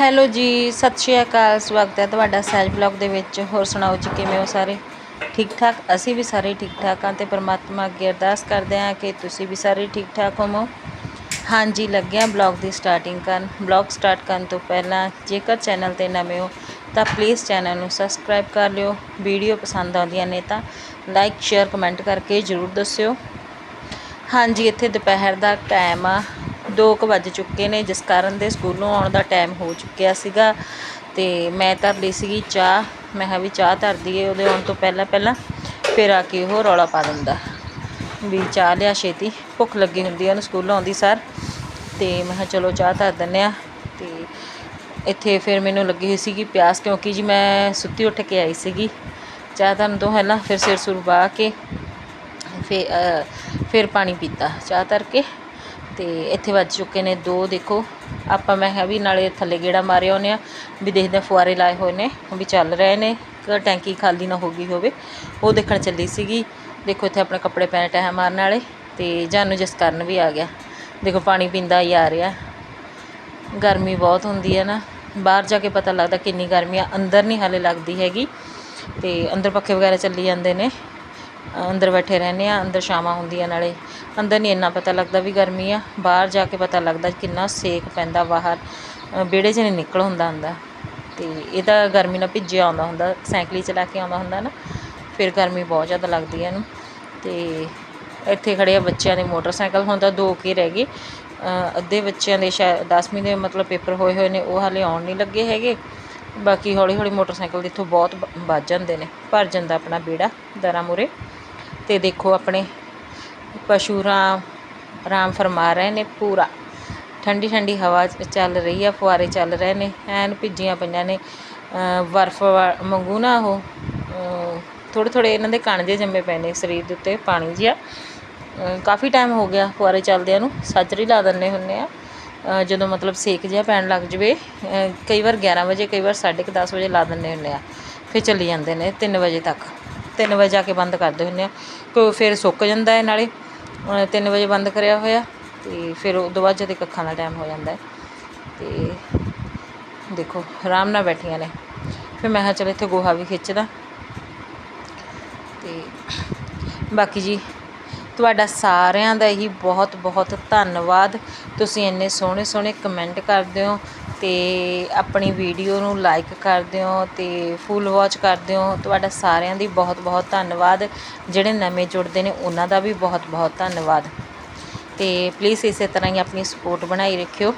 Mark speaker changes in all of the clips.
Speaker 1: Hello ਜੀ, ਸਤਿ ਸ਼੍ਰੀ ਅਕਾਲ, ਸਵਾਗਤ ਹੈ ਤੁਹਾਡਾ ਸਹਿਜ ਬਲੌਗ ਦੇ ਵਿੱਚ। ਹੋਰ ਸੁਣਾਓ ਜੀ, ਕਿਵੇਂ ਹੋ ਸਾਰੇ? ਠੀਕ ਠਾਕ? ਅਸੀਂ ਵੀ ਸਾਰੇ ਠੀਕ ਠਾਕ ਹਾਂ ਤੇ ਪਰਮਾਤਮਾ ਅੱਗੇ ਅਰਦਾਸ ਕਰਦੇ ਹਾਂ ਕਿ ਤੁਸੀਂ ਵੀ ਸਾਰੇ ਠੀਕ ਠਾਕ ਹੋਵੋ। ਹਾਂਜੀ ਲੱਗਿਆ ਬਲੌਗ ਦੀ ਸਟਾਰਟਿੰਗ ਕਰਨ। ਬਲੌਗ ਸਟਾਰਟ ਕਰਨ ਤੋਂ ਪਹਿਲਾਂ ਜੇਕਰ ਚੈਨਲ ਤੇ ਨਵੇਂ ਹੋ, ਤਾਂ ਪਲੀਜ਼ ਚੈਨਲ ਨੂੰ ਸਬਸਕ੍ਰਾਈਬ ਕਰ ਲਿਓ। ਵੀਡੀਓ ਪਸੰਦ ਆਉਂਦੀਆਂ ਨੇ ਤਾਂ ਲਾਈਕ, ਸ਼ੇਅਰ, ਕਮੈਂਟ ਕਰਕੇ ਜਰੂਰ ਦੱਸਿਓ। ਹਾਂਜੀ, ਇੱਥੇ ਦੁਪਹਿਰ ਦਾ ਟਾਈਮ ਆ। ਦੋ ਕੁ ਵੱਜ ਚੁੱਕੇ ਨੇ, ਜਿਸ ਕਾਰਨ ਦੇ ਸਕੂਲੋਂ ਆਉਣ ਦਾ ਟਾਈਮ ਹੋ ਚੁੱਕਿਆ ਸੀਗਾ। ਅਤੇ ਮੈਂ ਧਰ ਲਈ ਸੀਗੀ ਚਾਹ। ਮੈਂ ਕਿਹਾ ਵੀ ਚਾਹ ਧਰ ਦਈਏ, ਉਹਦੇ ਆਉਣ ਤੋਂ ਪਹਿਲਾਂ ਪਹਿਲਾਂ ਫਿਰ ਆ ਕੇ ਉਹ ਰੌਲਾ ਪਾ ਦਿੰਦਾ। ਵੀ ਚਾਹ ਲਿਆ ਛੇਤੀ, ਭੁੱਖ ਲੱਗੀ ਹੁੰਦੀ ਆ ਉਹਨੂੰ ਸਕੂਲੋਂ ਆਉਂਦੀ ਸਰ। ਅਤੇ ਮੈਂ ਕਿਹਾ ਚਲੋ ਚਾਹ ਧਰ ਦਿੰਦੇ ਹਾਂ। ਅਤੇ ਇੱਥੇ ਫਿਰ ਮੈਨੂੰ ਲੱਗੀ ਹੋਈ ਸੀਗੀ ਪਿਆਸ, ਕਿਉਂਕਿ ਜੀ ਮੈਂ ਸੁੱਤੀ ਉੱਠ ਕੇ ਆਈ ਸੀਗੀ। ਚਾਹ ਧਰਨ ਤੋਂ ਪਹਿਲਾਂ ਫਿਰ ਸਿਰ ਸੁਰ ਬਾਹ ਕੇ ਫਿਰ ਫਿਰ ਪਾਣੀ ਪੀਤਾ ਚਾਹ ਧਰ ਕੇ। ਅਤੇ ਇੱਥੇ ਵੱਜ ਚੁੱਕੇ ਨੇ ਦੋ, ਦੇਖੋ। ਆਪਾਂ ਮੈਂ ਕਿਹਾ ਵੀ ਨਾਲੇ ਥੱਲੇ ਗੇੜਾ ਮਾਰੇ ਆਉਂਦੇ ਹਾਂ ਵੀ ਦੇਖਦੇ ਹਾਂ ਫੁਆਰੇ ਲਾਏ ਹੋਏ ਨੇ, ਵੀ ਚੱਲ ਰਹੇ ਨੇ ਕਿ ਟੈਂਕੀ ਖਾਲੀ ਨਾ ਹੋ ਗਈ ਹੋਵੇ। ਉਹ ਦੇਖਣ ਚੱਲੀ ਸੀਗੀ, ਦੇਖੋ ਇੱਥੇ ਆਪਣੇ ਕੱਪੜੇ ਪੈਣ ਟਾਈਮ ਮਾਰਨ ਵਾਲੇ, ਤੇ ਜਾਨੂੰ ਜਿਸ ਕਾਰਨ ਵੀ ਆ ਗਿਆ। ਦੇਖੋ ਪਾਣੀ ਪੀਂਦਾ ਹੀ ਆ ਰਿਹਾ। ਗਰਮੀ ਬਹੁਤ ਹੁੰਦੀ ਹੈ ਨਾ। ਬਾਹਰ ਜਾ ਕੇ ਪਤਾ ਲੱਗਦਾ ਕਿੰਨੀ ਗਰਮੀ ਆ, ਅੰਦਰ ਨਹੀਂ ਹਾਲੇ ਲੱਗਦੀ ਹੈਗੀ। ਤੇ ਅੰਦਰ ਪੱਖੇ ਵਗੈਰਾ ਚੱਲੀ ਜਾਂਦੇ ਨੇ। ਅੰਦਰ ਬੈਠੇ ਰਹਿੰਦੇ ਹਾਂ, ਅੰਦਰ ਛਾਵਾਂ ਹੁੰਦੀਆਂ ਨਾਲੇ। ਅੰਦਰ ਨਹੀਂ ਇੰਨਾ ਪਤਾ ਲੱਗਦਾ ਵੀ ਗਰਮੀ ਆ। ਬਾਹਰ ਜਾ ਕੇ ਪਤਾ ਲੱਗਦਾ ਕਿੰਨਾ ਸੇਕ ਪੈਂਦਾ ਬਾਹਰ। ਵਿਹੜੇ 'ਚ ਨਹੀਂ ਨਿਕਲ ਹੁੰਦਾ ਹੁੰਦਾ। ਅਤੇ ਇਹ ਤਾਂ ਗਰਮੀ ਨਾਲ ਭਿੱਜਿਆ ਆਉਂਦਾ ਹੁੰਦਾ, ਸਾਈਕਲੀ ਚਲਾ ਕੇ ਆਉਂਦਾ ਹੁੰਦਾ ਨਾ। ਫਿਰ ਗਰਮੀ ਬਹੁਤ ਜ਼ਿਆਦਾ ਲੱਗਦੀ ਹੈ ਇਹਨੂੰ। ਅਤੇ ਇੱਥੇ ਖੜੇ ਆ ਬੱਚਿਆਂ ਦੇ ਮੋਟਰਸਾਈਕਲ, ਹੁਣ ਤਾਂ ਦੋ ਕੇ ਰਹਿ ਗਏ। ਅੱਧੇ ਬੱਚਿਆਂ ਦੇ ਸ਼ਾਇਦ 10ਵੀਂ ਦੇ ਮਤਲਬ ਪੇਪਰ ਹੋਏ ਹੋਏ ਨੇ, ਉਹ ਹਾਲੇ ਆਉਣ ਨਹੀਂ ਲੱਗੇ ਹੈਗੇ। ਬਾਕੀ ਹੌਲੀ ਹੌਲੀ ਮੋਟਰਸਾਈਕਲ ਦੇ ਇੱਥੋਂ ਬਹੁਤ ਬ- ਵੱਜ ਜਾਂਦੇ ਨੇ। ਭਰ ਜਾਂਦਾ ਆਪਣਾ ਬੇੜਾ ਦਰਾਂ ਮੂਹਰੇ ਤੇ ਦੇਖੋ ਆਪਣੇ ਪਸ਼ੂ ਰਾਮ ਆਰਾਮ ਫਰਮਾ ਰਹੇ ਨੇ ਪੂਰਾ। ਠੰਡੀ ਠੰਡੀ ਹਵਾ ਚੱਲ ਰਹੀ ਆ ਫੁਆਰੇ ਚੱਲ ਰਹੇ ਨੇ, ਐਨ ਭਿੱਜੀਆਂ ਪਈਆਂ ਨੇ। ਬਰਫ਼ ਵਾ- ਵਾਂਗੂ ਨਾ ਉਹ ਥੋੜ੍ਹੇ ਥੋੜ੍ਹੇ ਇਹਨਾਂ ਦੇ ਕਣ ਜਿਹੇ ਜੰਮੇ ਪਏ ਨੇ ਸਰੀਰ ਦੇ ਉੱਤੇ ਪਾਣੀ ਜਿਹਾ। ਕਾਫੀ ਟਾਈਮ ਹੋ ਗਿਆ ਫੁਆਰੇ ਚੱਲਦਿਆਂ ਨੂੰ, ਸਾਜਰੀ ਲਾ ਦਿੰਦੇ ਹੁੰਦੇ ਆ। ਜਦੋਂ ਮਤਲਬ ਸੇਕ ਜਿਹਾ ਪੈਣ ਲੱਗ ਜਵੇ ਕਈ ਵਾਰ 11 ਵਜੇ, ਕਈ ਵਾਰ 10:30 ਵਜੇ ਲਾ ਦਿੰਦੇ ਹੁੰਦੇ ਆ, ਫਿਰ ਚੱਲੀ ਜਾਂਦੇ ਨੇ 3 ਵਜੇ ਤੱਕ। ਤਿੰਨ ਵਜੇ ਜਾ ਕੇ ਬੰਦ ਕਰਦੇ ਹੁੰਦੇ ਹਾਂ ਕੋਈ ਫਿਰ ਸੁੱਕ ਜਾਂਦਾ ਹੈ ਨਾਲੇ ਤਿੰਨ ਵਜੇ ਬੰਦ ਕਰਿਆ ਹੋਇਆ ਅਤੇ ਫਿਰ ਉਹ ਤੋਂ ਬਾਅਦ ਜਦ ਕੱਖਾਂ ਦਾ ਟਾਈਮ ਹੋ ਜਾਂਦਾ ਅਤੇ ਦੇਖੋ, ਆਰਾਮ ਨਾਲ ਬੈਠੀਆਂ ਨੇ। ਫਿਰ ਮੈਂ ਕਿਹਾ ਚਲ ਇੱਥੇ ਗੋਹਾ ਵੀ ਖਿੱਚਦਾ। ਤੇ ਬਾਕੀ ਜੀ, ਤੁਹਾਡਾ ਸਾਰਿਆਂ ਦਾ ਹੀ ਬਹੁਤ ਬਹੁਤ ਧੰਨਵਾਦ। ਤੁਸੀਂ ਇੰਨੇ ਸੋਹਣੇ ਸੋਹਣੇ ਕਮੈਂਟ ਕਰਦੇ ਹੋ। ਅਤੇ ਆਪਣੀ ਵੀਡੀਓ ਨੂੰ ਲਾਈਕ ਕਰ ਦਿਓ ਅਤੇ ਫੁੱਲ ਵਾਚ ਕਰ ਦਿਓ ਤੁਹਾਡਾ ਸਾਰਿਆਂ ਦੀ ਬਹੁਤ ਬਹੁਤ ਧੰਨਵਾਦ। ਜਿਹੜੇ ਨਵੇਂ ਜੁੜਦੇ ਨੇ, ਉਹਨਾਂ ਦਾ ਵੀ ਬਹੁਤ ਬਹੁਤ ਧੰਨਵਾਦ। ਤੇ ਪਲੀਜ਼ ਇਸੇ ਤਰ੍ਹਾਂ ਹੀ ਆਪਣੀ ਸਪੋਰਟ ਬਣਾਈ ਰੱਖਿਓ।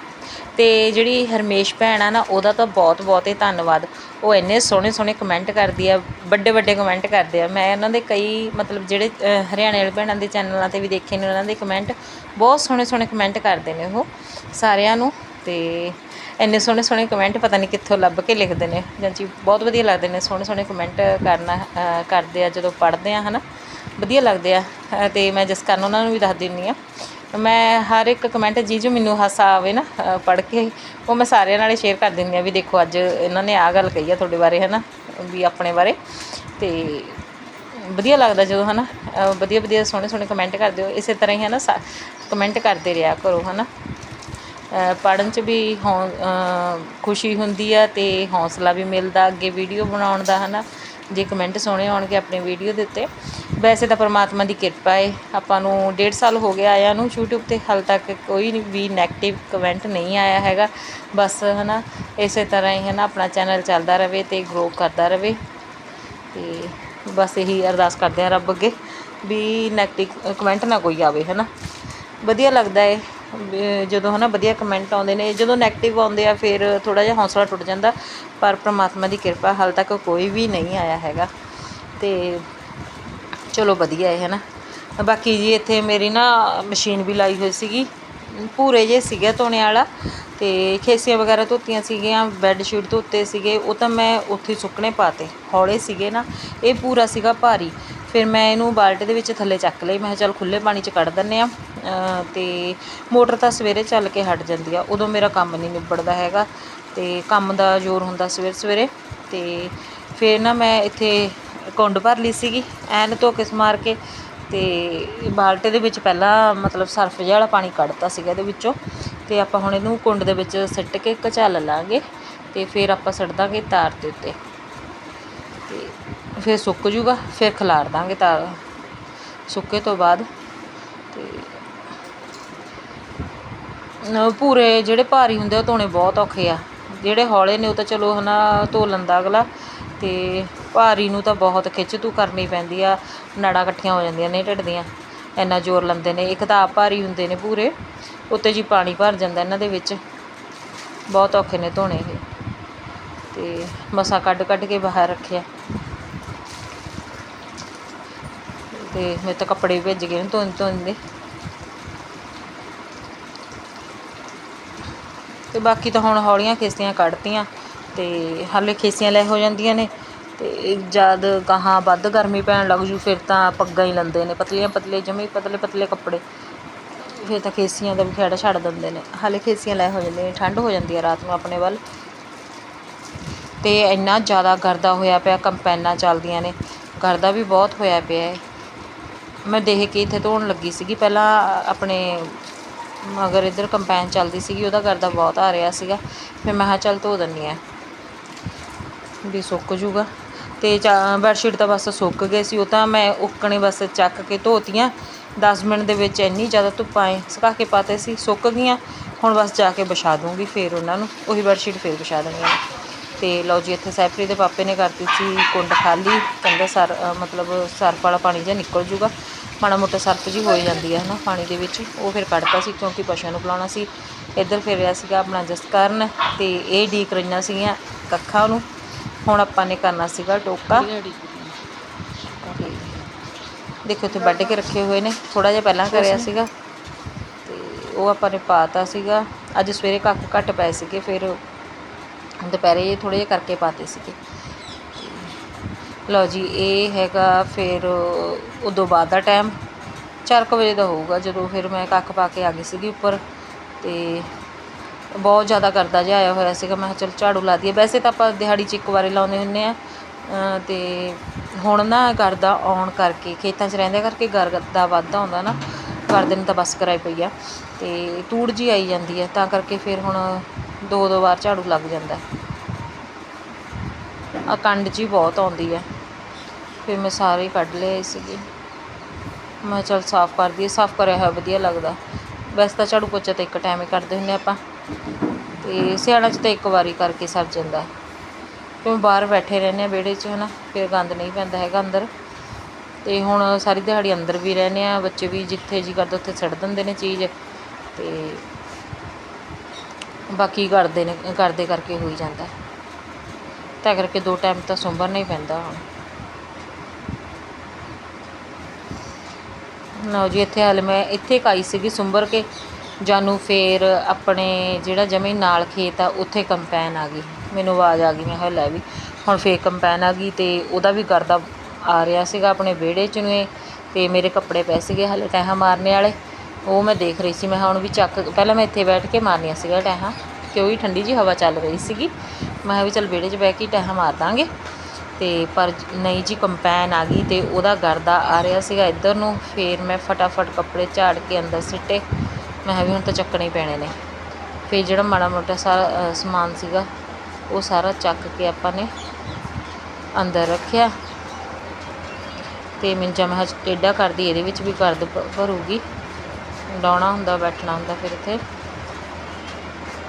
Speaker 1: ਤੇ ਜਿਹੜੀ ਹਰਮੇਸ਼ ਭੈਣ ਆ ਨਾ, ਉਹਦਾ ਤਾਂ ਬਹੁਤ ਬਹੁਤ ਹੀ ਧੰਨਵਾਦ। ਉਹ ਇੰਨੇ ਸੋਹਣੇ ਸੋਹਣੇ ਕਮੈਂਟ ਕਰਦੀ ਆ, ਵੱਡੇ ਵੱਡੇ ਕਮੈਂਟ ਕਰਦੇ ਆ। ਮੈਂ ਉਹਨਾਂ ਦੇ ਕਈ, ਮਤਲਬ ਜਿਹੜੇ ਹਰਿਆਣੇ ਵਾਲੇ ਭੈਣਾਂ ਦੇ ਚੈਨਲਾਂ ਤੇ ਵੀ ਦੇਖੇ ਨੇ, ਉਹਨਾਂ ਦੇ ਕਮੈਂਟ ਬਹੁਤ ਸੋਹਣੇ ਸੋਹਣੇ ਕਮੈਂਟ ਕਰਦੇ ਨੇ ਉਹ, ਸਾਰਿਆਂ ਨੂੰ। ਤੇ ਇੰਨੇ ਸੋਹਣੇ ਸੋਹਣੇ ਕਮੈਂਟ ਪਤਾ ਨਹੀਂ ਕਿੱਥੋਂ ਲੱਭ ਕੇ ਲਿਖਦੇ ਨੇ। ਜਾਂਚੀ ਬਹੁਤ ਵਧੀਆ ਲੱਗਦੇ ਨੇ ਸੋਹਣੇ ਸੋਹਣੇ ਕਮੈਂਟ ਕਰਨਾ ਕਰਦੇ ਆ ਜਦੋਂ ਪੜ੍ਹਦੇ ਆ ਹਨਾ? ਵਧੀਆ ਲੱਗਦੇ ਆ। ਅ, ਤੇ ਮੈਂ ਜਿਸ ਕਾਰਨ ਉਹਨਾਂ ਨੂੰ ਵੀ ਦੱਸ ਦਿੰਦੀ ਆ। ਮੈਂ ਹਰ ਇੱਕ ਕਮੈਂਟ ਜੀ ਜੋ ਮੈਨੂੰ ਹਾਸਾ ਆਵੇ ਨਾ ਪੜ੍ਹ ਕੇ ਉਹ ਮੈਂ ਸਾਰਿਆਂ ਨਾਲ ਸ਼ੇਅਰ ਕਰ ਦਿੰਦੀ ਆ ਵੀ ਦੇਖੋ ਅੱਜ ਇਹਨਾਂ ਨੇ ਆਹ ਗੱਲ ਕਹੀ ਆ ਤੁਹਾਡੇ ਬਾਰੇ ਹਨਾ? ਵੀ ਆਪਣੇ ਬਾਰੇ। ਤੇ ਵਧੀਆ ਲੱਗਦਾ ਜਦੋਂ ਹਨਾ? ਅ, ਵਧੀਆ ਵਧੀਆ ਸੋਹਣੇ ਸੋਹਣੇ ਕਮੈਂਟ ਕਰਦੇ ਹੋ। ਇਸੇ ਤਰ੍ਹਾਂ ਹੀ ਹਨਾ? ਕਮੈਂਟ ਕਰਦੇ ਰਿਹਾ ਕਰੋ ਹਨਾ? ਪੜ੍ਹਨ ਚ ਵੀ ਹੌ ਖੁਸ਼ੀ ਹੁੰਦੀ ਆ ਅਤੇ ਹੌਂਸਲਾ ਵੀ ਮਿਲਦਾ ਅੱਗੇ ਵੀਡੀਓ ਬਣਾਉਣ ਦਾ ਹੈ ਨਾ ਜੇ ਕਮੈਂਟ ਸੋਹਣੇ ਆਉਣਗੇ ਆਪਣੀ ਵੀਡੀਓ ਦੇ ਉੱਤੇ। ਵੈਸੇ ਤਾਂ ਪਰਮਾਤਮਾ ਦੀ ਕਿਰਪਾ ਹੈ ਆਪਾਂ ਨੂੰ ਡੇਢ ਸਾਲ ਹੋ ਗਿਆ ਆਇਆ ਨੂੰ YouTube ਤੇ, ਹਾਲ ਤੱਕ ਕੋਈ ਵੀ 네ਗੇਟਿਵ ਕਮੈਂਟ ਨਹੀਂ ਆਇਆ ਹੈਗਾ। ਬਸ, ਹਨਾ, ਇਸੇ ਤਰ੍ਹਾਂ ਹੀ, ਹਨਾ, ਆਪਣਾ ਚੈਨਲ ਚੱਲਦਾ ਰਵੇ ਤੇ ਗਰੋ ਕਰਦਾ ਰਵੇ। ਤੇ ਬਸ ਇਹੀ ਅਰਦਾਸ ਕਰਦੇ ਆ ਰੱਬ ਅੱਗੇ ਵੀ 네ਗੇਟਿਵ ਕਮੈਂਟ ਨਾ ਕੋਈ ਆਵੇ, ਹਨਾ। ਵਧੀਆ ਲੱਗਦਾ ਹੈ ਜਦੋਂ ਹੈ ਨਾ ਵਧੀਆ ਕਮੈਂਟ ਆਉਂਦੇ ਨੇ, ਜਦੋਂ ਨੈਗੇਟਿਵ ਆਉਂਦੇ ਆ, ਫਿਰ ਥੋੜ੍ਹਾ ਜਿਹਾ ਹੌਸਲਾ ਟੁੱਟ ਜਾਂਦਾ, ਪਰ ਪ੍ਰਮਾਤਮਾ ਦੀ ਕਿਰਪਾ ਹਾਲ ਤੱਕ ਕੋਈ ਵੀ ਨਹੀਂ ਆਇਆ ਹੈਗਾ। ਅਤੇ ਚਲੋ ਵਧੀਆ ਹੈ ਨਾ ਬਾਕੀ ਜੀ ਇੱਥੇ ਮੇਰੀ ਨਾ ਮਸ਼ੀਨ ਵੀ ਲਾਈ ਹੋਈ ਸੀਗੀ, ਭੂਰੇ ਜੇ ਸੀਗੇ ਧੋਣੇ ਵਾਲਾ, ਤੇ ਖੇਸੀਆਂ ਵਗੈਰਾ ਧੋਤੀਆਂ ਸੀਗੀਆਂ ਬੈੱਡ ਸ਼ੀਟ ਧੋਤੇ ਸੀਗੇ, ਉਹ ਤਾਂ ਮੈਂ ਉੱਥੇ ਸੁੱਕਣੇ ਪਾਤੇ, ਹੌਲੇ ਸੀਗੇ ਨਾ, ਇਹ ਪੂਰਾ ਸੀਗਾ ਭਾਰੀ। ਫਿਰ ਮੈਂ ਇਹਨੂੰ ਬਾਲਟੀ ਦੇ ਵਿੱਚ ਥੱਲੇ ਚੱਕ ਲਈ, ਮੈਂ ਕਿਹਾ ਚੱਲ ਖੁੱਲੇ ਪਾਣੀ 'ਚ ਕੱਢ ਦਿੰਨੇ ਆ ਅਤੇ ਮੋਟਰ ਤਾਂ ਸਵੇਰੇ ਚੱਲ ਕੇ ਹਟ ਜਾਂਦੀ ਆ, ਉਦੋਂ ਮੇਰਾ ਕੰਮ ਨਹੀਂ ਨਿਬੜਦਾ ਹੈਗਾ ਅਤੇ ਕੰਮ ਦਾ ਜ਼ੋਰ ਹੁੰਦਾ ਸਵੇਰੇ ਸਵੇਰੇ ਅਤੇ ਫਿਰ ਨਾ ਮੈਂ ਇੱਥੇ ਕੁੰਡ ਭਰ ਲਈ ਸੀਗੀ, ਐਨ ਧੋ ਕੇ ਸਮਾਰ ਕੇ ਅਤੇ ਬਾਲਟੇ ਦੇ ਵਿੱਚ ਪਹਿਲਾਂ ਮਤਲਬ ਸਰਫ ਜਿਹਾ ਵਾਲਾ ਪਾਣੀ ਕੱਢਤਾ ਸੀਗਾ ਇਹਦੇ ਵਿੱਚੋਂ ਅਤੇ ਆਪਾਂ ਹੁਣ ਇਹਨੂੰ ਕੁੰਡ ਦੇ ਵਿੱਚ ਸਿੱਟ ਕੇ ਕਚਲ ਲਾਂਗੇ ਅਤੇ ਫਿਰ ਆਪਾਂ ਸਿੱਟ ਦਾਂਗੇ ਤਾਰ ਦੇ ਉੱਤੇ ਅਤੇ ਫਿਰ ਸੁੱਕ ਜੂਗਾ, ਫਿਰ ਖਿਲਾਰ ਦਾਂਗੇ ਤਾਰ। ਸੁੱਕੇ ਤੋਂ ਬਾਅਦ ਤੇ ਭੂਰੇ ਜਿਹੜੇ ਭਾਰੀ ਹੁੰਦੇ ਆ, ਉਹ ਧੋਣੇ ਬਹੁਤ ਔਖੇ ਆ। ਜਿਹੜੇ ਹੌਲੇ ਨੇ ਉਹ ਤਾਂ ਚਲੋ ਹੈ ਨਾ ਧੋ ਲੈਂਦਾ ਅਗਲਾ। ਅਤੇ ਭਾਰੀ ਨੂੰ ਤਾਂ ਬਹੁਤ ਖਿੱਚ ਤੂ ਕਰਨੀ ਪੈਂਦੀ ਆ ਨਾੜਾਂ ਇਕੱਠੀਆਂ ਹੋ ਜਾਂਦੀਆਂ ਨੇ ਢਿੱਡ ਦੀਆਂ ਇੰਨਾ ਜ਼ੋਰ ਲੈਂਦੇ ਨੇ। ਇੱਕ ਤਾਂ ਆਪ ਭਾਰੀ ਹੁੰਦੇ ਨੇ ਭੂਰੇ ਉੱਤੇ ਜੀ ਪਾਣੀ ਭਰ ਜਾਂਦਾ ਇਹਨਾਂ ਦੇ ਵਿੱਚ। ਬਹੁਤ ਔਖੇ ਨੇ ਧੋਣੇ ਇਹ। ਤੇ ਮਸਾ ਕੱਢ ਕੱਢ ਕੇ ਬਾਹਰ ਰੱਖਿਆ। ਅਤੇ ਮੇਰੇ ਤਾਂ ਕੱਪੜੇ ਵੀ ਭਿੱਜ ਗਏ ਨੇ ਧੋਣ ਧੋਣ ਦੇ ਤੇ ਬਾਕੀ ਤਾਂ ਹੁਣ ਹੌਲੀਆਂ ਖੇਸੀਆਂ ਕੱਢਤੀਆਂ ਤੇ ਹਾਲੇ ਖੇਸੀਆਂ ਲੈ ਹੋ ਜਾਂਦੀਆਂ ਨੇ ਤੇ ਜਦ ਗਾਹਾਂ ਵੱਧ ਗਰਮੀ ਪੈਣ ਲੱਗ ਜੂ, ਫਿਰ ਤਾਂ ਪੱਗਾਂ ਹੀ ਲੰਦੇ ਨੇ, ਪਤਲੀਆਂ ਪਤਲੇ, ਜਮੇ ਪਤਲੇ ਪਤਲੇ ਕੱਪੜੇ। ਫਿਰ ਤਾਂ ਖੇਸੀਆਂ ਦਾ ਵੀ ਖੇੜਾ ਛੱਡ ਦਿੰਦੇ ਨੇ। ਹਾਲੇ ਖੇਸੀਆਂ ਲੈ ਹੋ ਜਾਂਦੀਆਂ ਨੇ ਠੰਡ ਹੋ ਜਾਂਦੀ ਹੈ ਰਾਤ ਨੂੰ ਆਪਣੇ ਵੱਲ। ਤੇ ਇੰਨਾ ਜ਼ਿਆਦਾ ਗਰਦਾ ਹੋਇਆ ਪਿਆ, ਕੰਪੈਨਾਂ ਚੱਲਦੀਆਂ ਨੇ। ਗਰਦਾ ਵੀ ਬਹੁਤ ਹੋਇਆ ਪਿਆ ਹੈ। ਮੈਂ ਦੇਖ ਕੇ ਇੱਥੇ ਧੋਣ ਲੱਗੀ ਸੀਗੀ। ਪਹਿਲਾਂ ਆਪਣੇ ਮਗਰ ਇੱਧਰ ਕੰਪੈਨ ਚੱਲਦੀ ਸੀਗੀ, ਉਹਦਾ ਗਰਦਾ ਬਹੁਤ ਆ ਰਿਹਾ ਸੀਗਾ। ਫਿਰ ਮੈਂ ਕਿਹਾ, ਚੱਲ ਧੋ ਦਿੰਨੀ ਆ ਵੀ ਸੁੱਕ ਜੂਗਾ। ਤੇ ਬੈਡਸ਼ੀਟ ਤਾਂ ਬਸ ਸੁੱਕ ਗਏ ਸੀ। ਉਹ ਤਾਂ ਮੈਂ ਉੱਕਣੇ ਬਸ ਚੱਕ ਕੇ ਧੋਤੀਆਂ। 10 ਮਿੰਟ ਦੇ ਵਿੱਚ ਇੰਨੀ ਜ਼ਿਆਦਾ ਧੁੱਪਾਂ ਏ ਸੁਕਾ ਕੇ ਪਾਤੇ ਸੀ, ਸੁੱਕ ਗਈਆਂ। ਹੁਣ ਬਸ ਜਾ ਕੇ ਵਿਛਾ ਦੂੰਗੀ ਫਿਰ ਉਹਨਾਂ ਨੂੰ। ਉਹੀ ਬੈਡਸ਼ੀਟ ਫਿਰ ਵਿਛਾ ਦੇਣੀ ਆ ਤੇ ਲਓ ਜੀ, ਇੱਥੇ ਸੈਪਰੀ ਦੇ ਪਾਪੇ ਨੇ ਕਰਤੀ ਸੀ ਕੁੰਡ ਖਾਲੀ। ਕਹਿੰਦੇ ਸਰ ਮਤਲਬ ਸਰਫ ਵਾਲਾ ਪਾਣੀ ਜਿਹਾ ਨਿਕਲ ਜੂਗਾ। ਮਾੜਾ ਮੋਟਾ ਸਰਪ ਜੀ ਹੋ ਜਾਂਦੀ ਹੈ ਨਾ ਪਾਣੀ ਦੇ ਵਿੱਚ। ਉਹ ਫਿਰ ਕੱਢਤਾ ਸੀ ਕਿਉਂਕਿ ਪਸ਼ੂਆਂ ਨੂੰ ਪਿਲਾਉਣਾ ਸੀ। ਇੱਧਰ ਫਿਰ ਰਿਹਾ ਸੀਗਾ ਆਪਣਾ ਜਸਕਰਨ ਤੇ ਇਹ ਡੀਕ ਰਹੀਆਂ ਸੀਗੀਆਂ ਕੱਖਾਂ ਨੂੰ। ਹੁਣ ਆਪਾਂ ਨੇ ਕਰਨਾ ਸੀਗਾ ਟੋਕਾ। ਦੇਖੋ, ਇੱਥੇ ਵੱਢ ਕੇ ਰੱਖੇ ਹੋਏ ਨੇ। ਥੋੜਾ ਜਿਹਾ ਪਹਿਲਾਂ ਕਰਿਆ ਸੀਗਾ। ਤੇ ਉਹ ਆਪਾਂ ਨੇ ਪਾਤਾ ਸੀਗਾ। ਅੱਜ ਸਵੇਰੇ ਕੱਖ ਘੱਟ ਪਏ ਸੀਗੇ, ਫਿਰ ਦੁਪਹਿਰੇ ਥੋੜੇ ਜਿਹੇ ਕਰਕੇ ਪਾਤੇ ਸੀਗੇ। ਲਓ ਜੀ, ਇਹ ਹੈਗਾ ਫਿਰ ਉਦੋਂ ਬਾਅਦ ਦਾ ਟਾਈਮ 4 ਵਜੇ ਦਾ ਹੋਊਗਾ ਜਦੋਂ ਫਿਰ ਮੈਂ ਕੱਖ ਪਾ ਕੇ ਆ ਗਈ ਸੀਗੀ ਉੱਪਰ ਤੇ ਬਹੁਤ ਜ਼ਿਆਦਾ ਕਰਦਾ ਜਿਹਾ ਆਇਆ ਹੋਇਆ ਸੀਗਾ। ਮੈਂ ਕਿਹਾ ਚਲ ਝਾੜੂ ਲਾ ਦਈਏ। ਵੈਸੇ ਤਾਂ ਆਪਾਂ ਦਿਹਾੜੀ 'ਚ ਇੱਕ ਵਾਰੀ ਲਾਉਂਦੇ ਹੁੰਦੇ ਆ ਤੇ ਹੁਣ ਨਾ ਗਰਦਾ ਆਉਣ ਕਰਕੇ, ਖੇਤਾਂ 'ਚ ਰਹਿੰਦੇ ਕਰਕੇ ਗਰਦਾ ਵਾਧਾ ਹੁੰਦਾ ਨਾ ਕਰਦੇ ਨੂੰ ਤਾਂ ਬਸ ਕਰਾਈ ਪਈ ਆ। ਤੇ ਤੂੜ ਜੀ ਆਈ ਜਾਂਦੀ ਹੈ ਤਾਂ ਕਰਕੇ ਫਿਰ ਹੁਣ ਦੋ ਦੋ ਵਾਰ ਝਾੜੂ ਲੱਗ ਜਾਂਦਾ। ਆ ਕੰਡ ਜੀ ਬਹੁਤ ਆਉਂਦੀ ਹੈ ਫਿਰ ਮੈਂ ਸਾਰੇ ਕੱਢ ਲਏ ਸੀਗੇ। ਮੈਂ ਚਲ ਸਾਫ਼ ਕਰ ਦਈਏ, ਸਾਫ਼ ਕਰਿਆ ਹੋਇਆ ਵਧੀਆ ਲੱਗਦਾ। ਵੈਸੇ ਤਾਂ ਝਾੜੂ ਪੋਚਾ ਤਾਂ ਇੱਕ ਟਾਈਮ ਹੀ ਕਰਦੇ ਹੁੰਦੇ ਆਪਾਂ। ਤੇ ਸਿਆਣਾ 'ਚ ਤਾਂ ਇੱਕ ਵਾਰੀ ਕਰਕੇ ਸਰ ਜਾਂਦਾ ਕਿਉਂ ਬਾਹਰ ਬੈਠੇ ਰਹਿੰਦੇ ਆ ਵਿਹੜੇ 'ਚ, ਹਨਾ। ਫਿਰ ਗੰਦ ਨਹੀਂ ਪੈਂਦਾ ਹੈਗਾ ਅੰਦਰ। ਤੇ ਹੁਣ ਸਾਰੀ ਦਿਹਾੜੀ ਅੰਦਰ ਵੀ ਰਹਿੰਦੇ ਆ ਬੱਚੇ ਵੀ ਜਿੱਥੇ ਜੀ ਕਰਦਾ ਉੱਥੇ ਛੱਡ ਦਿੰਦੇ ਨੇ ਚੀਜ਼। ਤੇ ਬਾਕੀ ਕਰਦੇ ਨੇ, ਕਰਦੇ ਕਰਕੇ ਹੋਈ ਜਾਂਦਾ ਤਾਂ ਕਰਕੇ ਦੋ ਟਾਈਮ ਤਾਂ ਸੁੰਬਰਨਾ ਹੀ ਪੈਂਦਾ ਹੁਣ। ਲਓ ਜੀ, ਇੱਥੇ ਹਾਲੇ ਮੈਂ ਇੱਥੇ ਕਾਈ ਸੀਗੀ ਸੁੰਬਰ ਕੇ। ਜਾਨੂੰ ਫੇਰ ਆਪਣੇ ਜਿਹੜਾ ਜਮੇ ਨਾਲ ਖੇਤ ਆ, ਉੱਥੇ ਕੰਪੈਨ ਆ ਗਈ। ਮੈਨੂੰ ਆਵਾਜ਼ ਆ ਗਈ, ਮੈਂ ਕਿਹਾ ਲੈ ਵੀ। ਹੁਣ ਫੇਰ ਕੰਪੈਨ ਆ ਗਈ ਤੇ ਉਹਦਾ ਵੀ ਕਰਦਾ ਆ ਰਿਹਾ ਸੀਗਾ ਆਪਣੇ ਵਿਹੜੇ 'ਚ ਨੂੰ ਇਹ। ਤੇ ਮੇਰੇ ਕੱਪੜੇ ਪਏ ਸੀਗੇ ਹਲੇ ਟੈਹਾਂ ਮਾਰਨੇ ਵਾਲੇ। ਉਹ ਮੈਂ ਦੇਖ ਰਹੀ ਸੀ, ਮੈਂ ਹੁਣ ਵੀ ਚੱਕ, ਪਹਿਲਾਂ ਮੈਂ ਇੱਥੇ ਬੈਠ ਕੇ ਮਾਰਨੀਆਂ ਸੀਗਾ ਟੈਹਾਂ। ਕਿਉਂਕਿ ਠੰਡੀ ਜੀ ਹਵਾ ਚੱਲ ਰਹੀ ਸੀਗੀ। ਮੈਂ ਕਿਹਾ ਵੀ ਚੱਲ ਵਿਹੜੇ 'ਚ ਬਹਿ ਕੇ ਹੀ ਟੈਹਾਂ ਮਾਰ ਦਾਂਗੇ। ਅਤੇ ਪਰ ਨਹੀਂ ਜੀ, ਕੰਪੈਨ ਆ ਗਈ ਅਤੇ ਉਹਦਾ ਗਰਦਾ ਆ ਰਿਹਾ ਸੀਗਾ ਇੱਧਰ ਨੂੰ। ਫਿਰ ਮੈਂ ਫਟਾਫਟ ਕੱਪੜੇ ਝਾੜ ਕੇ ਅੰਦਰ ਸਿੱਟੇ। ਮੈਂ ਕਿਹਾ ਵੀ ਹੁਣ ਤਾਂ ਚੱਕਣੇ ਹੀ ਪੈਣੇ ਨੇ। ਫਿਰ ਜਿਹੜਾ ਮਾੜਾ ਮੋਟਾ ਸਾਰਾ ਸਮਾਨ ਸੀਗਾ, ਉਹ ਸਾਰਾ ਚੱਕ ਕੇ ਆਪਾਂ ਨੇ ਅੰਦਰ ਰੱਖਿਆ। ਤੇ ਮਿੰਜਾ ਮੈਂ ਕਿਹਾ ਟੇਢਾ ਕਰਦੀ, ਇਹਦੇ ਵਿੱਚ ਵੀ ਗਰਦ ਭਰੂਗੀ। ਡਾਉਣਾ ਹੁੰਦਾ, ਬੈਠਣਾ ਹੁੰਦਾ ਫਿਰ ਇੱਥੇ।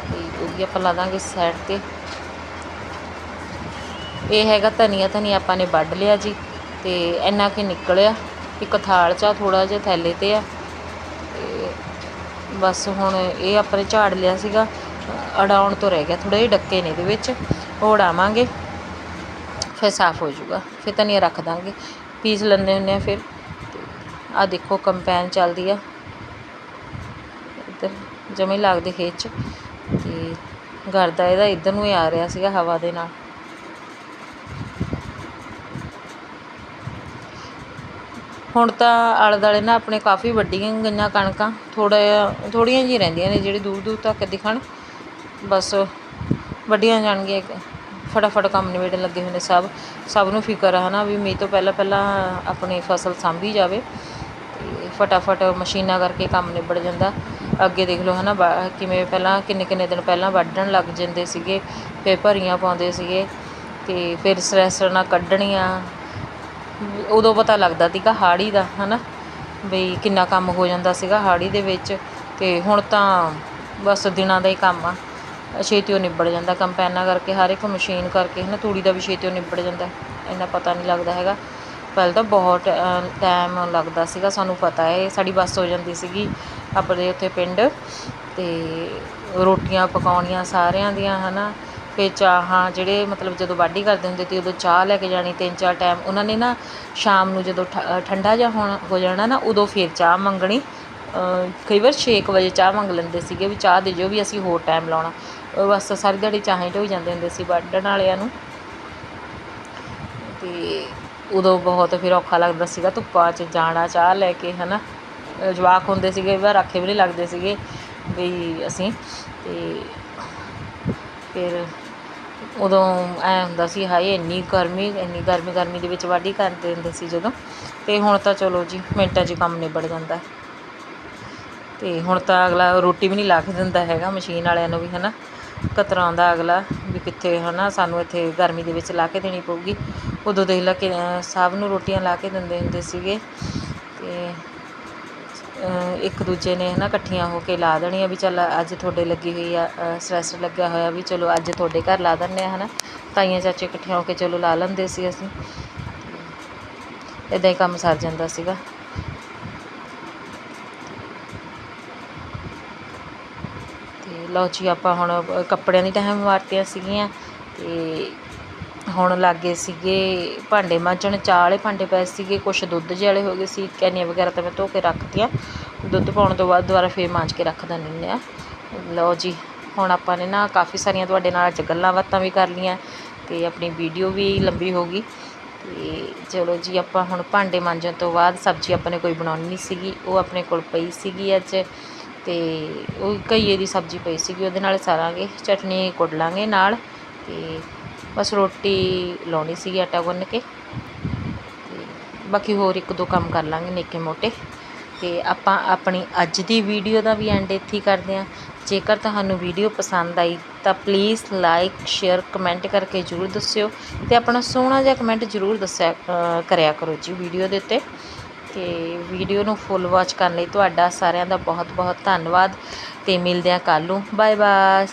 Speaker 1: ਤੇ ਉਹ ਵੀ ਆਪਾਂ ਲਾ ਦਾਂਗੇ ਸਾਈਡ ਤੇ। ਇਹ ਹੈਗਾ ਧਨੀਆ ਧਨੀਆ ਆਪਾਂ ਨੇ ਵੱਢ ਲਿਆ ਜੀ ਤੇ ਇੰਨਾ ਕਿ ਨਿਕਲਿਆ। ਇੱਕ ਥਾਲ 'ਚ ਥੋੜਾ ਜਿਹਾ ਥੈਲੇ ਤੇ ਆ ਤੇ ਬਸ ਹੁਣ ਇਹ ਆਪਾਂ ਨੇ ਝਾੜ ਲਿਆ ਸੀਗਾ। ਅੜਾਉਣ ਤੋਂ ਰਹਿ ਗਿਆ ਥੋੜੇ ਜਿਹੇ ਡੱਕੇ ਨੇ ਇਹਦੇ ਵਿੱਚ। ਉਹ ਉਡਾਵਾਂਗੇ ਫਿਰ ਸਾਫ਼ ਹੋ ਜਾਊਗਾ। ਫਿਰ ਧਨੀਆ ਰੱਖ ਦਾਂਗੇ, ਪੀਸ ਲੈਂਦੇ ਹੁੰਦੇ ਆ ਫਿਰ। ਆ ਦੇਖੋ ਕੰਪੈਨ ਚੱਲਦੀ ਆ। ਇੱਧਰ ਜਮੇ ਲੱਗਦੇ ਖੇਤ 'ਚ। ਤੇ ਗਰਦਾ ਇਹਦਾ ਇੱਧਰ ਨੂੰ ਹੀ ਆ ਰਿਹਾ ਸੀਗਾ ਹਵਾ ਦੇ ਨਾਲ। ਹੁਣ ਤਾਂ ਆਲੇ ਦੁਆਲੇ ਨਾ ਆਪਣੇ ਕਾਫੀ ਵੱਡੀਆਂ ਗਈਆਂ ਕਣਕਾਂ, ਥੋੜ੍ਹਾ ਜਿਹਾ, ਥੋੜ੍ਹੀਆਂ ਜਿਹੀਆਂ ਰਹਿੰਦੀਆਂ ਨੇ ਜਿਹੜੀ ਦੂਰ ਦੂਰ ਤੱਕ ਦਿਖਣ। ਬਸ ਵੱਢੀਆਂ ਜਾਣਗੀਆਂ ਫਟਾਫਟ ਕੰਮ ਨਿਬੇੜਨ ਲੱਗੇ ਹੋਏ ਨੇ ਸਭ। ਸਭ ਨੂੰ ਫਿਕਰ ਹੈ ਨਾ ਵੀ ਮੀਂਹ ਤੋਂ ਪਹਿਲਾਂ ਪਹਿਲਾਂ ਆਪਣੀ ਫਸਲ ਸਾਂਭੀ ਜਾਵੇ ਅਤੇ ਫਟਾਫਟ ਮਸ਼ੀਨਾਂ ਕਰਕੇ ਕੰਮ ਨਿਬੜ ਜਾਂਦਾ। ਅੱਗੇ ਦੇਖ ਲਓ ਹੈ ਨਾ ਬਾ, ਕਿਵੇਂ ਪਹਿਲਾਂ ਕਿੰਨੇ ਕਿੰਨੇ ਦਿਨ ਪਹਿਲਾਂ ਵੱਢਣ ਲੱਗ ਜਾਂਦੇ ਸੀਗੇ, ਫਿਰ ਭਰੀਆਂ ਪਾਉਂਦੇ ਸੀਗੇ ਅਤੇ ਫਿਰ ਸਰੈਸਰ ਨਾਲ ਕੱਢਣੀਆਂ। ਉਦੋਂ ਪਤਾ ਲੱਗਦਾ ਸੀਗਾ ਹਾੜੀ ਦਾ ਹੈ ਨਾ ਬਈ ਕਿੰਨਾ ਕੰਮ ਹੋ ਜਾਂਦਾ ਸੀਗਾ ਹਾੜੀ ਦੇ ਵਿੱਚ ਅਤੇ ਹੁਣ ਤਾਂ ਬਸ ਦਿਨਾਂ ਦਾ ਹੀ ਕੰਮ ਆ। ਛੇਤੀ ਉਹ ਨਿਬੜ ਜਾਂਦਾ ਕੰਪੈਨਾਂ ਕਰਕੇ, ਹਰ ਇੱਕ ਮਸ਼ੀਨ ਕਰਕੇ ਹੈ ਨਾ ਤੂੜੀ ਦਾ ਵੀ ਛੇਤੀ ਉਹ ਨਿਬੜ ਜਾਂਦਾ, ਇੰਨਾ ਪਤਾ ਨਹੀਂ ਲੱਗਦਾ ਹੈਗਾ। ਪਹਿਲਾਂ ਤਾਂ ਬਹੁਤ ਟਾਈਮ ਲੱਗਦਾ ਸੀਗਾ, ਸਾਨੂੰ ਪਤਾ ਹੈ। ਸਾਡੀ ਬੱਸ ਹੋ ਜਾਂਦੀ ਸੀਗੀ ਆਪਣੇ ਉੱਥੇ ਪਿੰਡ ਅਤੇ ਰੋਟੀਆਂ ਪਕਾਉਣੀਆਂ ਸਾਰਿਆਂ ਦੀਆਂ ਹੈ ਨਾ ਫਿਰ ਚਾਹਾਂ ਜਿਹੜੇ ਮਤਲਬ ਜਦੋਂ ਵਾਢੀ ਕਰਦੇ ਹੁੰਦੇ ਸੀ ਉਦੋਂ ਚਾਹ ਲੈ ਕੇ ਜਾਣੀ ਤਿੰਨ ਚਾਰ ਟਾਈਮ ਉਹਨਾਂ ਨੇ ਨਾ ਸ਼ਾਮ ਨੂੰ ਜਦੋਂ ਠ- ਠੰਡਾ ਜਿਹਾ ਹੋਣਾ ਹੋ ਜਾਣਾ ਨਾ ਉਦੋਂ ਫਿਰ ਚਾਹ ਮੰਗਣੀ। ਕਈ ਵਾਰ ਛੇ ਕੁ ਵਜੇ ਚਾਹ ਮੰਗ ਲੈਂਦੇ ਸੀਗੇ ਵੀ ਚਾਹ ਦੇ ਜਿਓ ਵੀ ਅਸੀਂ ਹੋਰ ਟਾਈਮ ਲਾਉਣਾ। ਉਹ ਬਸ ਸਾਰੀ ਦਿਹਾੜੀ ਚਾਹਾਂ ਢੋਈ ਜਾਂਦੇ ਹੁੰਦੇ ਸੀ ਵੱਢਣ ਵਾਲਿਆਂ ਨੂੰ। ਤੇ ਉਦੋਂ ਬਹੁਤ ਫਿਰ ਔਖਾ ਲੱਗਦਾ ਸੀਗਾ ਧੁੱਪਾਂ 'ਚ ਜਾਣਾ ਚਾਹ ਲੈ ਕੇ ਹਨਾ। ਅ, ਜਵਾਕ ਹੁੰਦੇ ਸੀਗੇ ਕਈ ਵਾਰ ਆਖੇ ਵੀ ਨਹੀਂ ਲੱਗਦੇ ਸੀਗੇ ਵੀ ਅਸੀਂ। ਤੇ ਫਿਰ ਉਦੋਂ ਐਂ ਹੁੰਦਾ ਸੀ, ਹਾਏ ਇੰਨੀ ਗਰਮੀ ਇੰਨੀ ਗਰਮੀ ਗਰਮੀ ਦੇ ਵਿੱਚ ਵਾਢੀ ਕਰਦੇ ਹੁੰਦੇ ਸੀ ਜਦੋਂ। ਅਤੇ ਹੁਣ ਤਾਂ ਚਲੋ ਜੀ, ਮਿੰਟਾਂ 'ਚ ਕੰਮ ਨਿਬੜ ਜਾਂਦਾ। ਅਤੇ ਹੁਣ ਤਾਂ ਅਗਲਾ ਰੋਟੀ ਵੀ ਨਹੀਂ ਲਾ ਕੇ ਦਿੰਦਾ ਹੈਗਾ ਮਸ਼ੀਨ ਵਾਲਿਆਂ ਨੂੰ ਵੀ ਹੈ ਹਨਾ ਕਤਰਾਉਂਦਾ ਅਗਲਾ ਵੀ ਕਿੱਥੇ ਹੈ ਨਾ ਸਾਨੂੰ ਇੱਥੇ ਗਰਮੀ ਦੇ ਵਿੱਚ ਲਾ ਕੇ ਦੇਣੀ ਪਊਗੀ। ਉਦੋਂ ਦੇਖ ਲਾ ਕਿ ਸਭ ਨੂੰ ਰੋਟੀਆਂ ਲਾ ਕੇ ਦਿੰਦੇ ਹੁੰਦੇ ਸੀਗੇ। ਅਤੇ ਇੱਕ ਦੂਜੇ ਨੇ ਹੈ ਨਾ ਇਕੱਠੀਆਂ ਹੋ ਕੇ ਲਾ ਦੇਣੀਆਂ ਵੀ ਚੱਲ ਅੱਜ ਤੁਹਾਡੇ ਲੱਗੀ ਹੋਈ ਆ ਸਟ੍ਰੈਸ ਲੱਗਿਆ ਹੋਇਆ ਵੀ ਚਲੋ ਅੱਜ ਤੁਹਾਡੇ ਘਰ ਲਾ ਦਿੰਦੇ ਹਾਂ ਹੈ ਨਾ ਤਾਈਆਂ ਚਾਚੇ ਇਕੱਠੀਆਂ ਹੋ ਕੇ ਚਲੋ ਲਾ ਲੈਂਦੇ ਸੀ ਅਸੀਂ। ਇਦਾਂ ਹੀ ਕੰਮ ਸਰ ਜਾਂਦਾ ਸੀਗਾ। ਤੇ ਲਓ ਜੀ, ਆਪਾਂ ਹੁਣ ਕੱਪੜਿਆਂ ਦੀ ਟਾਈਮ ਮਾਰਤੀਆਂ ਸੀਗੀਆਂ ਤੇ ਹੁਣ ਲੱਗ ਗਏ ਸੀਗੇ, ਭਾਂਡੇ ਮਾਂਜਣ ਚਾਹ ਵਾਲੇ ਭਾਂਡੇ ਪਏ ਸੀਗੇ, ਕੁਛ ਦੁੱਧ ਜਿਹੇ ਵਾਲੇ ਹੋ ਗਏ ਸੀ, ਕੈਨੀਆਂ ਵਗੈਰਾ ਤਾਂ ਮੈਂ ਧੋ ਕੇ ਰੱਖਤੀਆਂ। ਦੁੱਧ ਪਾਉਣ ਤੋਂ ਬਾਅਦ ਦੁਬਾਰਾ ਫੇਰ ਮਾਂਜ ਕੇ ਰੱਖ ਦਿੰਦੇ ਆ। ਲਓ ਜੀ, ਹੁਣ ਆਪਾਂ ਨੇ ਨਾ ਕਾਫੀ ਸਾਰੀਆਂ ਤੁਹਾਡੇ ਨਾਲ ਅੱਜ ਗੱਲਾਂ ਬਾਤਾਂ ਵੀ ਕਰ ਲੀਆਂ ਅਤੇ ਆਪਣੀ ਵੀਡੀਓ ਵੀ ਲੰਬੀ ਹੋ ਗਈ। ਤੇ ਚਲੋ ਜੀ, ਆਪਾਂ ਹੁਣ ਭਾਂਡੇ ਮਾਂਜਣ ਤੋਂ ਬਾਅਦ ਸਬਜ਼ੀ ਆਪਾਂ ਨੇ ਕੋਈ ਬਣਾਉਣੀ ਨਹੀਂ ਸੀਗੀ, ਉਹ ਆਪਣੇ ਕੋਲ ਪਈ ਸੀਗੀ ਅੱਜ। ਤੇ ਉਹ ਘਈਏ ਦੀ ਸਬਜ਼ੀ ਪਈ ਸੀਗੀ, ਉਹਦੇ ਨਾਲ ਸਾਰਾਂਗੇ, ਚਟਨੀ ਕੁੱਟ ਲਾਂਗੇ ਨਾਲ ਤੇ ਬਸ ਰੋਟੀ ਲਾਉਣੀ ਸੀਗੀ ਆਟਾ ਗੁੰਨ ਕੇ। ਤੇ ਬਾਕੀ ਹੋਰ ਇੱਕ ਦੋ ਕੰਮ ਕਰ ਲਾਂਗੇ ਨਿੱਕੇ ਮੋਟੇ। ਤੇ ਆਪਾਂ ਆਪਣੀ ਅੱਜ ਦੀ ਵੀਡੀਓ ਦਾ ਵੀ ਐਂਡ ਇੱਥੇ ਕਰਦੇ ਹਾਂ। ਜੇਕਰ ਤੁਹਾਨੂੰ ਵੀਡੀਓ ਪਸੰਦ ਆਈ ਤਾਂ ਪਲੀਜ਼ ਲਾਈਕ ਸ਼ੇਅਰ ਕਮੈਂਟ ਕਰਕੇ ਜਰੂਰ ਦੱਸਿਓ। ਤੇ ਆਪਣਾ ਸੋਹਣਾ ਜਿਹਾ ਕਮੈਂਟ ਜਰੂਰ ਦੱਸਿਆ ਕਰਿਆ ਕਰੋ ਜੀ ਵੀਡੀਓ ਦੇ ਉੱਤੇ। ਤੇ ਵੀਡੀਓ ਨੂੰ ਫੁੱਲ ਵਾਚ ਕਰਨ ਲਈ ਤੁਹਾਡਾ ਸਾਰਿਆਂ ਦਾ ਬਹੁਤ ਬਹੁਤ ਧੰਨਵਾਦ। ਤੇ ਮਿਲਦੇ ਹਾਂ ਕੱਲ੍ਹ ਨੂੰ। Bye bye